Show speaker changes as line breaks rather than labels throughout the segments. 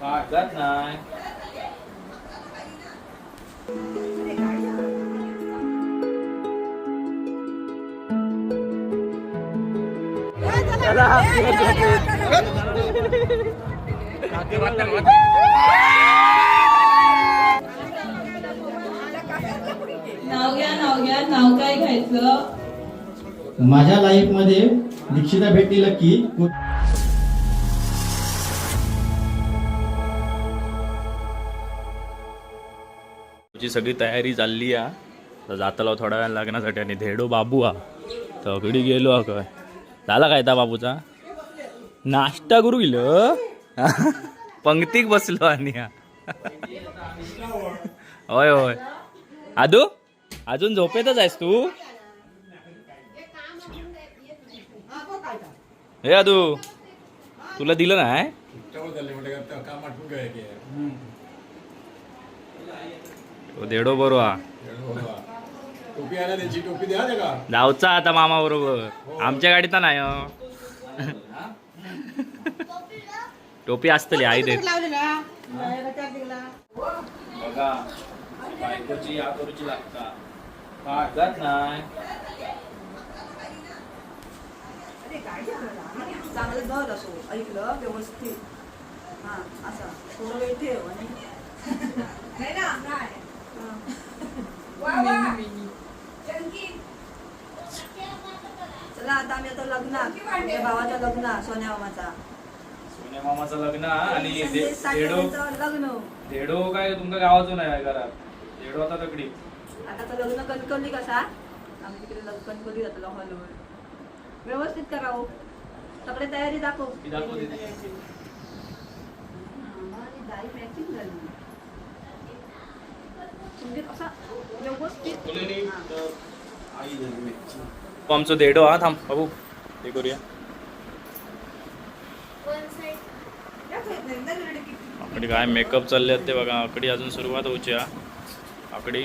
कागद नाही
नाव घ्या नाव घ्या. नाव काय घ्यायचं?
माझ्या लाईफमध्ये दीक्षिता भेटली की
तुझी सगळी तयारी चालली आहे तर जातलो थोड्या वेळ लग्नासाठी आणि धेडो बाबू हा तगडी गेलो हा काय. झाला काय त्या बाबूचा? नाश्ता करू गेलो पंक्तीक बसलो आणि हा. होय होय. आदू अजून झोपेतच आहेस तू? हे आदू तुला दिलं नाही? तो देडो बरोबर
टोपी आहे ना त्याची टोपी द्या त्या का?
जाऊचा आता मामा बरोबर. आमच्या गाडीत नाही हो. टोपी असतली आई देत. बघा बायकोची या करूची लागता कागद नाही
चांगलं धर असो ऐकलं व्यवस्थित. हा असा. थोडं वेळ ठेव आणि नाही ना हा. चला आता आम्ही आता लग्नात माझ्या भावाच्या लग्नात सोन्या मामाचा.
सोन्या मामाचं लग्न आणि दे-
साठवण्याचं लग्न.
काय तुमका गावातून आहे घरात. देडो आता तगडी
आता तर लग्न कणकवली कसा? आम्ही तिकडे लग्न कणकवली जातो हॉलवर. व्यवस्थित करावं सगळे तयारी दाखव.
ती दाखव.
आणि दाई matching झाली. म्हणजे असा व्यवस्थित
आमचं देडो हा थांब बाबू हे करूया. आकडी काय मेकअप चालले आहेत ते बघा आकडी अजून सुरुवात होऊची आकडी.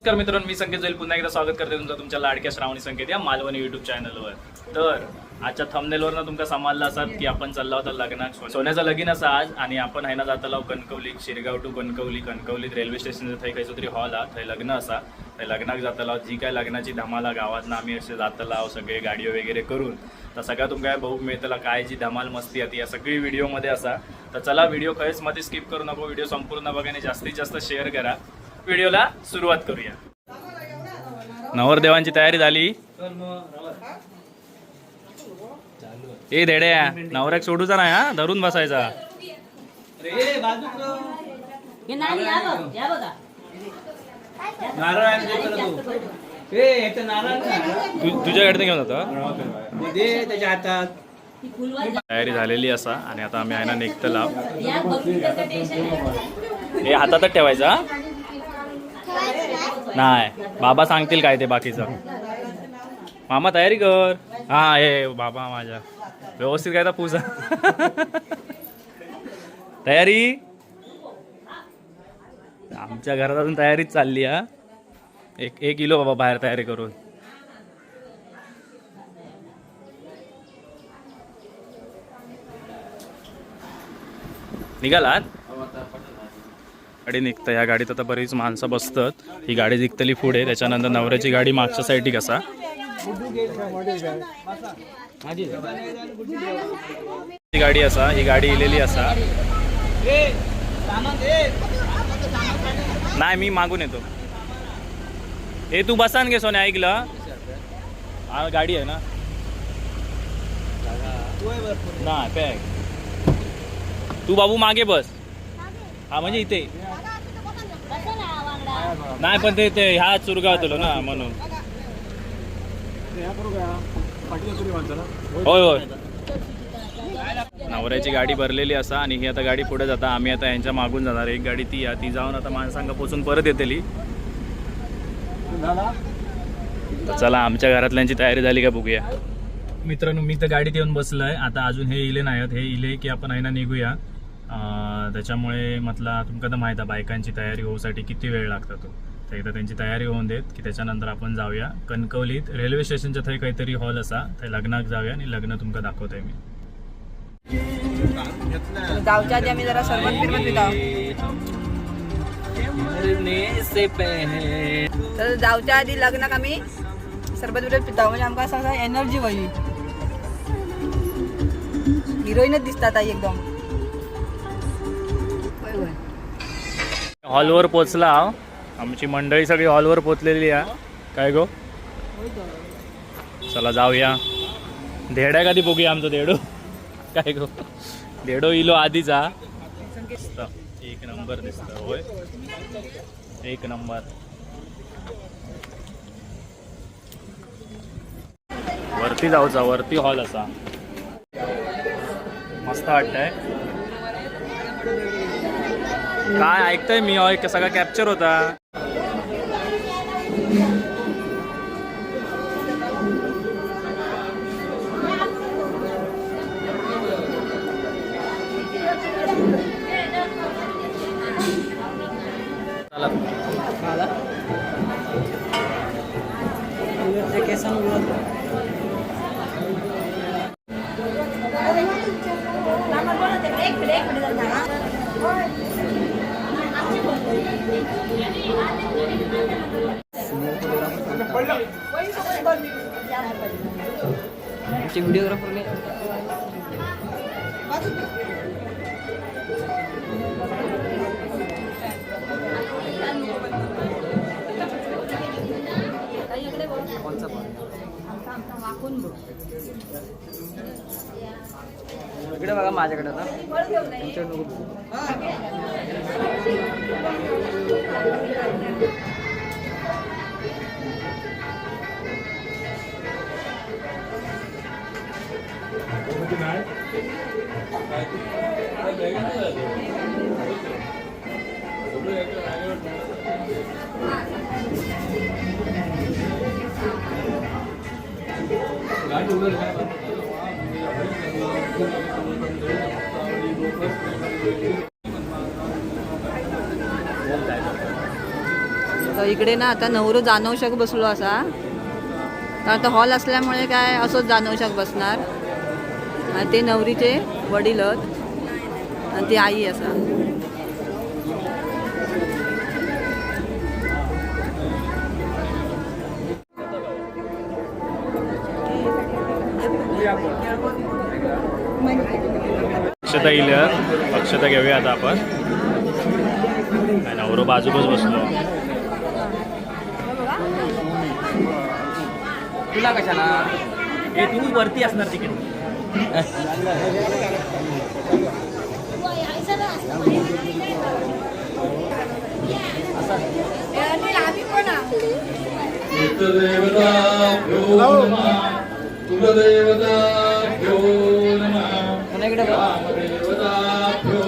नमस्कार मित्रांनो मी संकेत जाईल पुन्हा एकदा स्वागत करते तुमचं तुमच्या लाडक्या श्रावणी संकेत या मालवणी युट्यूब चॅनलवर तर आजच्या थंबनेलवरनं तुमका समजलं असत की आपण चालला होता लग्नात सोन्याचं लगीन असा आज आणि आपण आहे ना जाताला कणकवली शिरगाव टू कणकवली कणकवलीत रेल्वे स्टेशन थंय खंयचो तरी हॉल हा थंय लग्न असा. थंय लग्नाक जाताला जी काय लग्नाची धमाला गावातनं आम्ही असे जातला सगळे गाडयो वगैरे करून. तर सगळ्या तुमका बघूक मिळतला काय जी धमाल मस्ती आहे ती या सगळी व्हिडिओमध्ये असा. तर चला व्हिडिओ खंयच मध्ये स्किप करू नको व्हिडिओ संपूर्ण बघा आणि जास्तीत जास्त शेअर करा. व्हिडिओला सुरुवात करूया. नवरदेवांची तयारी झाली. ए धेड्या नवऱ्याक सोडूचा नाही हा? धरून बसायचा.
हे नाही या बघ या बघा.
तू. तुझ्याकडे घेऊन जातो तयारी झालेली असा आणि आता आम्ही आहे ना निघतला
या बघून त्याचं टेन्शन घ्यायचं.
हे हातातच ठेवायचा हा? नाही बाबा सांगतील काय ते बाकीचं. मामा तयारी कर. हा हे बाबा माझ्या. व्यवस्थित काय तर पूजा. तयारी? आमच्या घरात अजून तयारीच चालली हा. एक एक किलो बाबा बाहेर तयारी करून. निघालात गाडी निघतं. या गाडीत आता बरीच माणसं बसतात. ही गाडी निघतली पुढे. त्याच्यानंतर नवऱ्याची गाडी मागच्या साईडची कसा. ही गाडी असा ही गाडी इलेली असा. नाही मी मागून येतो. हे तू बसान घे सोने ऐकलं? हा गाडी आहे ना. नाही पॅक. तू बाबू मागे बस. हा म्हणजे इथे. नाही पण ते ह्या चुरगाव तुला ना म्हणून. होय होय. नवऱ्याची गाडी भरलेली असा आणि ही आता गाडी पुढे जाता. आम्ही आता यांच्या मागून जाणार एक गाडी ती या ती जाऊन आता माणसांना पोचून परत येतेली. तर चला आमच्या घरातल्यांची तयारी झाली का बघूया. मित्रांनो मी तर गाडीत येऊन बसलोय. आता अजून हे इले नाही आहेत. हे इले की आपण आहे ना निघूया. त्याच्यामुळे म्हटलं तुमका तर माहीत आहे बायकांची तयारी होऊसाठी किती वेळ लागतो तो. तर एकदा त्यांची तयारी होऊन देत की त्याच्यानंतर आपण जाऊया. कणकवलीत रेल्वे स्टेशनच्या थंय काहीतरी हॉल असा. थंय लग्नाक जाऊया आणि लग्न तुमका दाखवतोय मी.
जाऊच्या आधी आम्ही जरा सरबत बिरबत पितो. तर जाऊच्या आधी लग्नाक आम्ही सरबत बिरबत पिता. म्हणजे आमकां असं एनर्जी वयली हिरोईनच दिसतात आई एकदम.
हॉलवर पोचला आमची मंडळी सगळी हॉलवर पोचलेली आहे काय गो? चला जाऊया. आहे कधी बघूया आमचं देडू काय गो? देडो इलो आधीचा. दिसतं. एक नंबर दिसत होय. एक नंबर. वरती जाऊचा वरती हॉल असा. मस्त वाटतंय. काय ऐकतोय मी सगळा कॅप्चर होता. isang word. Cek videografer nih.
व्हिडिओग्राफरने इकडे बघा माझ्याकडे आता तुमच्याकडे नको. तर इकडे ना आता नवरो जानवशाक बसलो असा. तर आता हॉल असल्यामुळे काय असंच जानवशाक बसणार. आणि ते नवरीचे वडीलच आणि ती आई असा.
अक्षता येईल अक्षता घेऊया आता आपण. नवरो बाजूकच बसलो.
तुला कशाला?
हे तू वरती असणार तिकडे.
नमः कुलदेवताभ्यो नमः
पुन्हा इकडे बघ.
रामदेवताभ्यो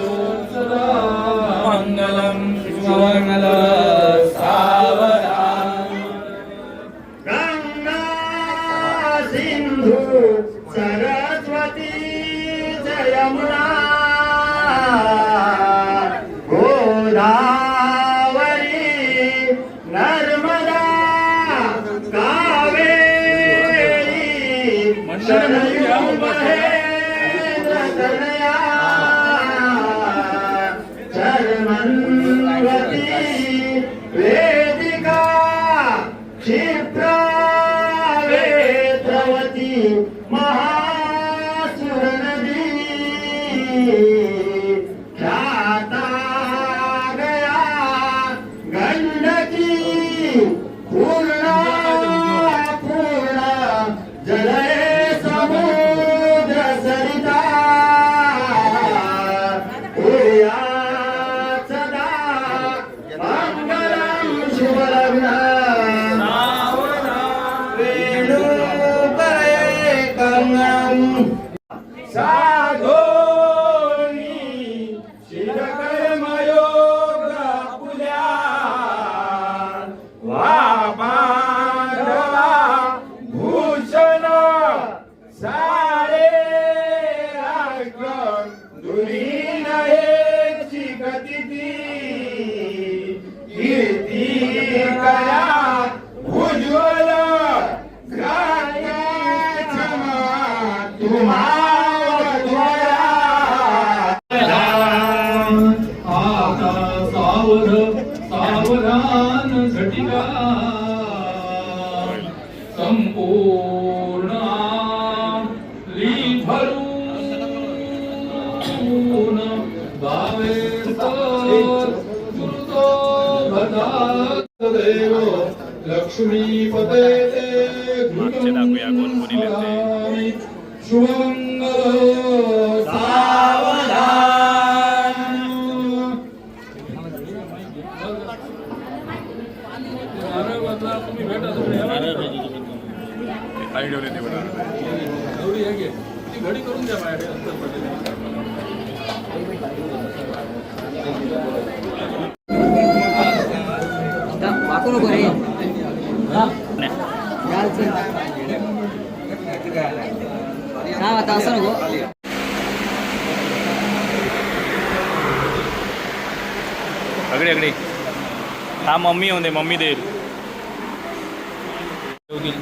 मम्मी दे मम्मी देईल.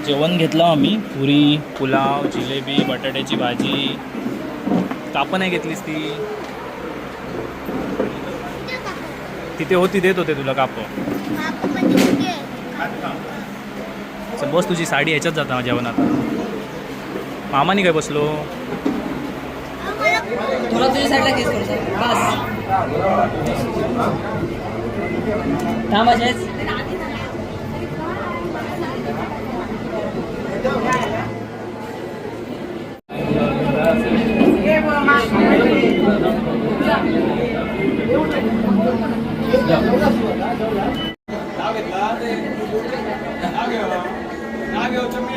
जेवण घेतलं आम्ही. पुरी पुलाव जिलेबी बटाट्याची भाजी. कापं नाही घेतलीस ती. तिथे होती देत होते तुला कापं. चल बस तुझी साडी ह्याच्यात जाता जेवणात. मामानी काय बसलो?
थोडा तुझ्या साईडला केस करू सर बस. असेच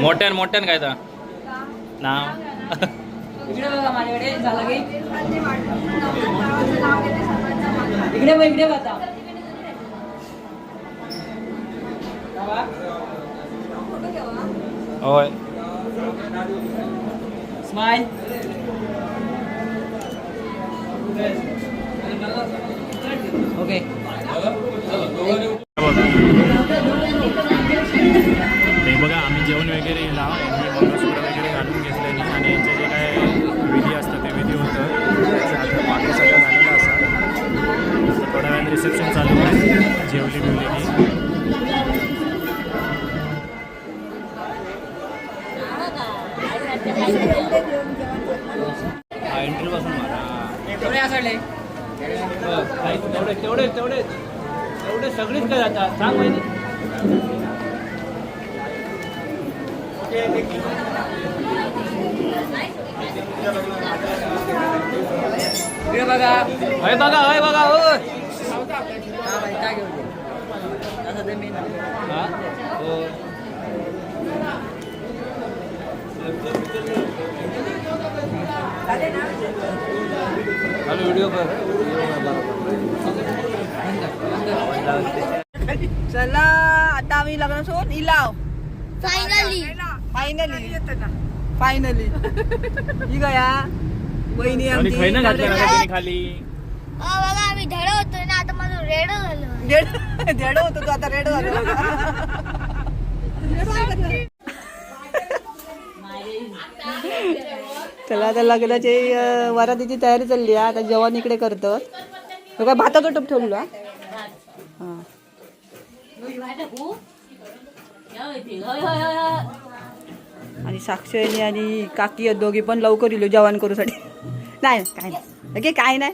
मोठ्यान मोठ्यान काय ता? नाव?
इकडे बघा माझ्याकडे झालं की? इकडे इकडे बघा
Ôi.
Smile. Okay.
तेवढे तेवढे. तेवढे तेवढे सगळीच काय जातात? सांग माहिती
इकडे बघा.
अय बघा अय बघा होय
हा बाई काय घेऊन दे असं ते मी
हा? हो. हॅलो व्हिडिओ कर
चला आता आम्ही लग्न इलाव.
फायनली
फायनली फायनली ही गया बहिणी
आणि
आमची.
खैनं घातलं ना त्यांनी खाली.
बघा आम्ही धड होतो ना आता माझं रेड झालं.
डेड डेड होतो तू आता रेड झालो. चला आता लग्नाची वरातीची तयारी चालली आहे. आता जेवण इकडे करतो. तो काय भाताचा टप ठेवलो आणि साक्षी आणि काकी दोघी पण लवकर इलो जेवण करूसाठी नाही काय नाही लगे काय नाही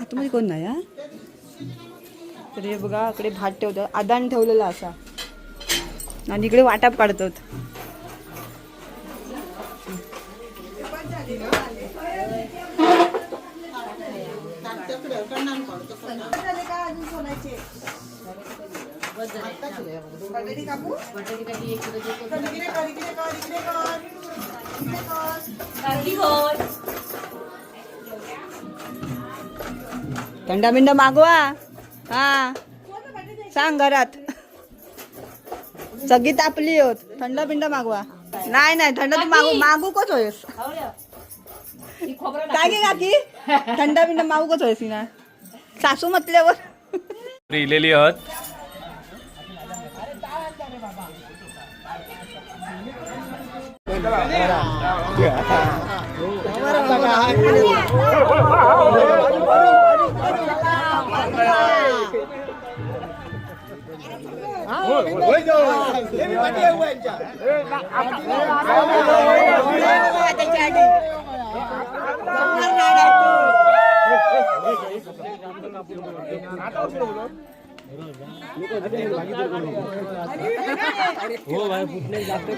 आतमध्ये कोण नाही हा तर हे बघा इकडे भात ठेवतात आदान ठेवलेला असा आणि इकडे वाटाप काढतात थंडा बिंडा मागवा. हा. सांग घरात. सगळी तापली होत. थंड बिंड मागवा. नाही नाही थंड तू मागू मागू कच होयस काय गे काकी? थंड बिंड मागू कच होयस ना सासू म्हटल्यावर.
लिहिलेली आहात.
हो भाई कुठले जास्त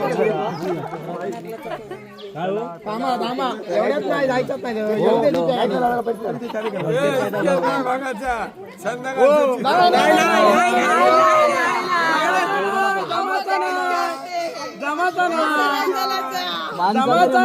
थांबा थांबा एवढ्याच नाही जायचं नाही जमाचा ना जमाचा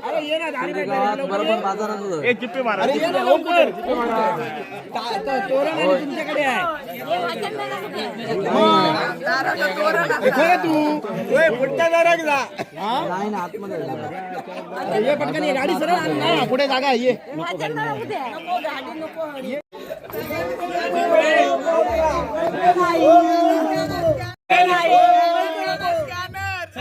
बरोबर माझा नंबर जिप्पे मारा तुमच्याकडे तू. पुढच्या दाराक जा. नाही ना आतमध्ये पटकन ये गाडी सरळ नाही पुढे जागा ये. नको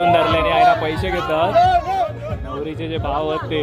धरल्याने आईला पैसे घेतात नवरीचे जे भाव आहेत ते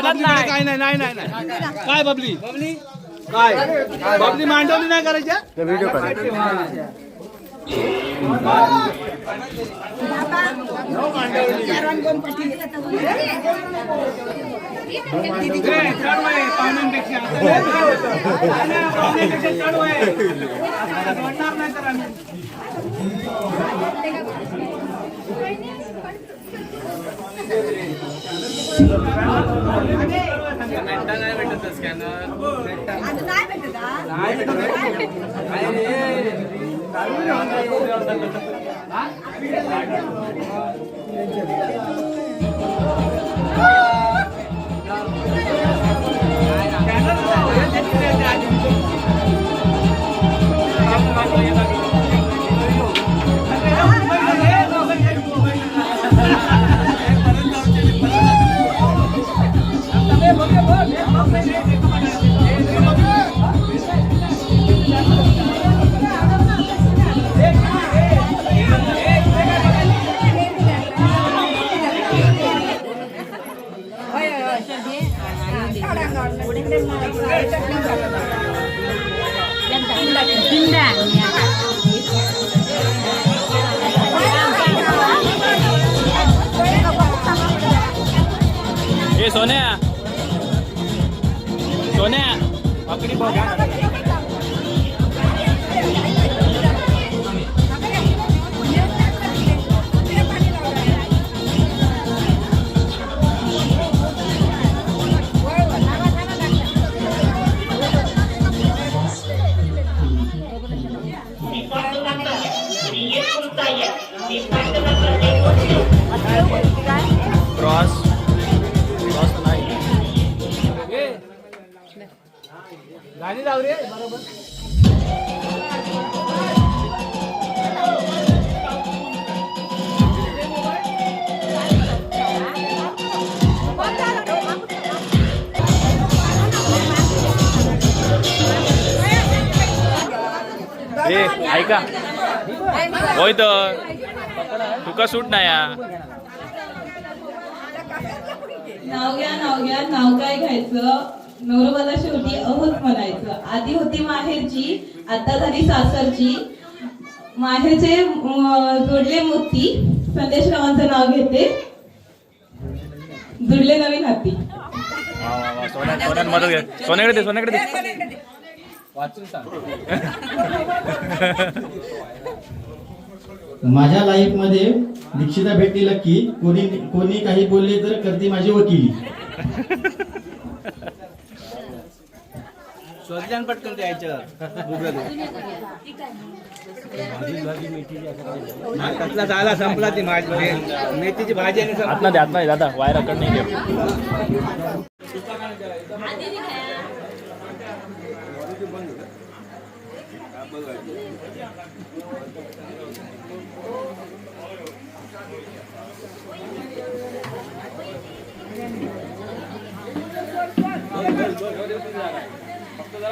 बबली काढत नाही. काय नाही नाही नाही नाही. काय बबली? बबली? काय? बबली मांडवली नाही करायच्या ए
cross ए ऐका. होय तर. तुका सूट नाही.
नाव घ्या नाव घ्या नाव काय घ्यायचं? नवरोबाला शेवटी अहोच म्हणायचं. आधी होती माहेरची आता झाली सासरची माहेरचे जोडले मोती. संदेशरावांचं नाव घेते. जुडले नवीन हाती.
सोन्याकडे सोन्याकडे
माझ्या लाईफमध्ये दीक्षिता भेटली की कोणी कोणी काही बोलले तर करते माझी वकिली.
शोधल्यान पटकन ते याच्यावर कसला झाला संपला ती माझी मेथीची भाजी आणि संपला.
आत दे आत दादा वायराकडे नाही